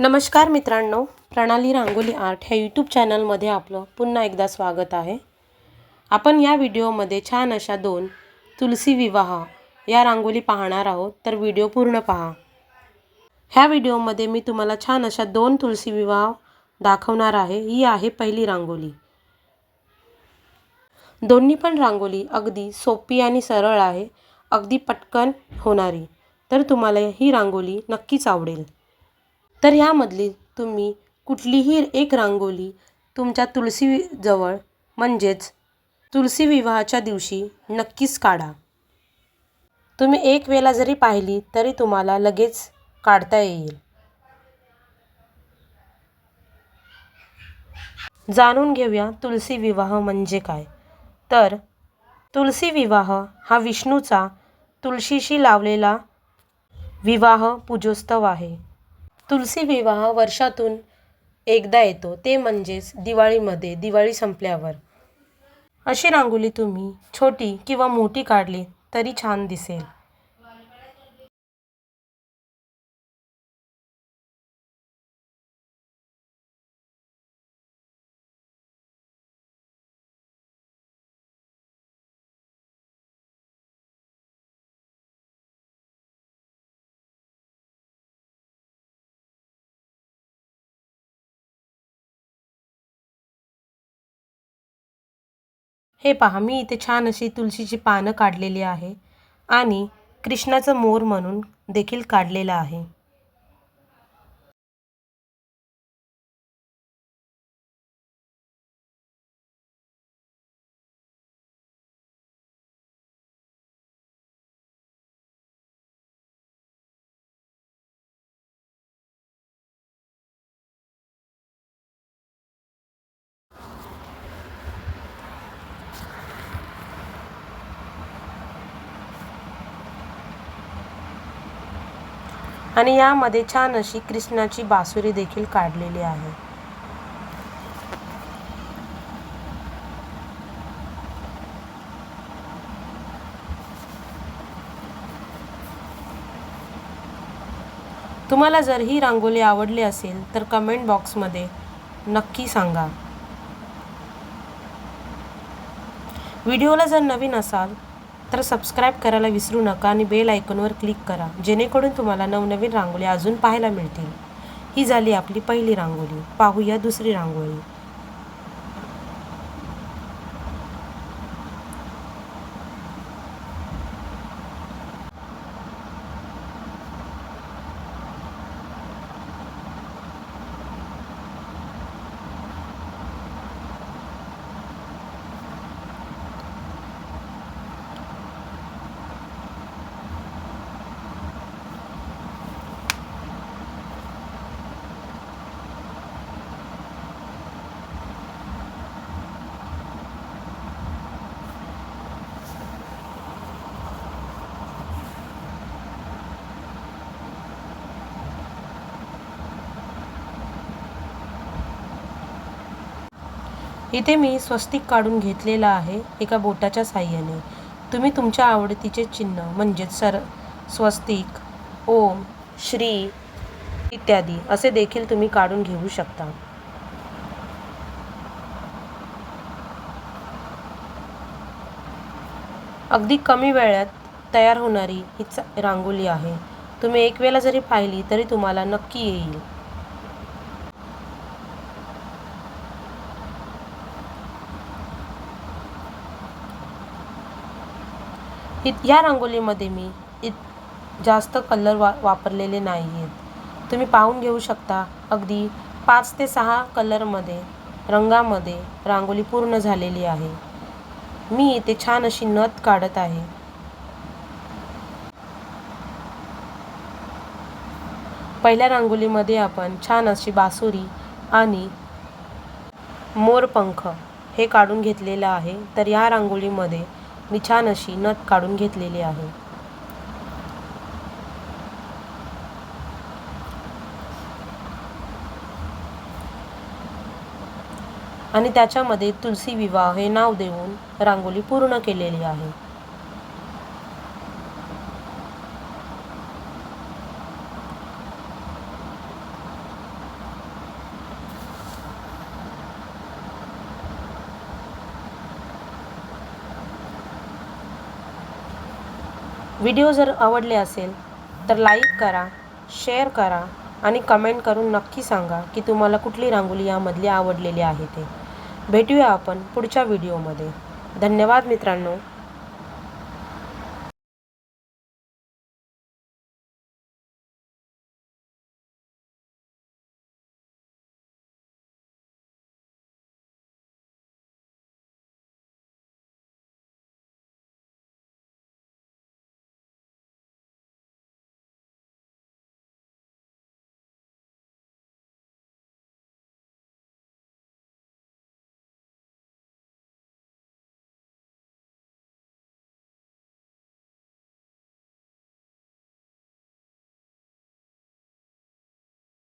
नमस्कार मित्रांनो प्रणाली रांगोली आर्ट ह्या यूट्यूब चॅनलमध्ये आपलं पुन्हा एकदा स्वागत आहे. आपण या व्हिडिओमध्ये छान अशा दोन तुलसी विवाह या रांगोली पाहणार आहोत तर व्हिडिओ पूर्ण पहा. ह्या व्हिडिओमध्ये मी तुम्हाला छान अशा दोन तुलसी विवाह दाखवणार आहे ही आहे पहिली रांगोली. दोन्ही पण रांगोली अगदी सोपी आणि सरळ आहे अगदी पटकन होणारी तर तुम्हाला ही रांगोली नक्कीच आवडेल. तर ह्यामधली तुम्ही कुठलीही एक रांगोळी तुमच्या तुळशीजवळ म्हणजेच तुळशी विवाहाच्या दिवशी नक्कीच काढा. तुम्ही एक वेळा जरी पाहिली तरी तुम्हाला लगेच काढता येईल. जाणून घेऊया तुलसी विवाह म्हणजे काय. तर तुलसी विवाह हा विष्णूचा तुळशीशी लावलेला विवाह पूजोत्सव आहे. तुलसी विवाह वर्षातून एकदा येतो. ते म्हणजेच दिवाळीमध्ये दिवाळी संपल्यावर. अशी रांगोळी तुम्ही छोटी किंवा मोठी काढली तरी छान दिसेल. हे पहा मी इथे छान अशी तुळशीची पानं काढलेली आहे आणि कृष्णाचं मोर म्हणून देखील काढलेलं आहे. आणि यामध्ये छान अशी कृष्णाची बासुरी देखील काढलेली आहे. तुम्हाला जर ही रांगोळी आवडली असेल तर कमेंट बॉक्समध्ये नक्की सांगा. व्हिडिओला जर नवीन असाल तर सबस्क्राईब करायला विसरू नका आणि बेल आयकॉनवर क्लिक करा. जेणेकरून तुम्हाला नवनवीन रांगोळी अजून पाहायला मिळतील. ही झाली आपली पहिली रांगोळी. पाहूया दुसरी रांगोळी. इथे मी स्वस्तिक काढून घेतलेला आहे एका बोटाच्या साह्याने. तुम्ही तुमच्या आवडतीचे चिन्ह म्हणजेच सर स्वस्तिक ओम श्री इत्यादी असे देखील तुम्ही काढून घेऊ शकता. अगदी कमी वेळात तयार होणारी ही रांगोळी आहे. तुम्ही एक वेळा जरी पाहिली तरी तुम्हाला नक्की येईल. या रांगोळीमध्ये मी इत जास्त कलर वा वापरलेले नाही आहेत तुम्ही पाहून घेऊ शकता. अगदी पाच ते सहा कलरमध्ये रंगामध्ये रांगोळी पूर्ण झालेली आहे. मी इथे छान अशी नथ काढत आहे. पहिल्या रांगोळीमध्ये आपण छान अशी बासुरी आणि मोरपंख हे काढून घेतलेलं आहे. तर या रांगोळीमध्ये मी छान अशी नथ काढून घेतलेली आहे. आणि त्याच्यामध्ये तुलसी विवाह हे नाव देऊन रांगोळी पूर्ण केलेली आहे. व्हिडिओ जर आवडले असेल तर लाईक करा शेअर करा आणि कमेंट करून नक्की सांगा की तुम्हाला कुठली रांगोळी यामधली आवडलेली आहे ते. भेटूया आपण पुढच्या व्हिडिओमध्ये. धन्यवाद मित्रांनो.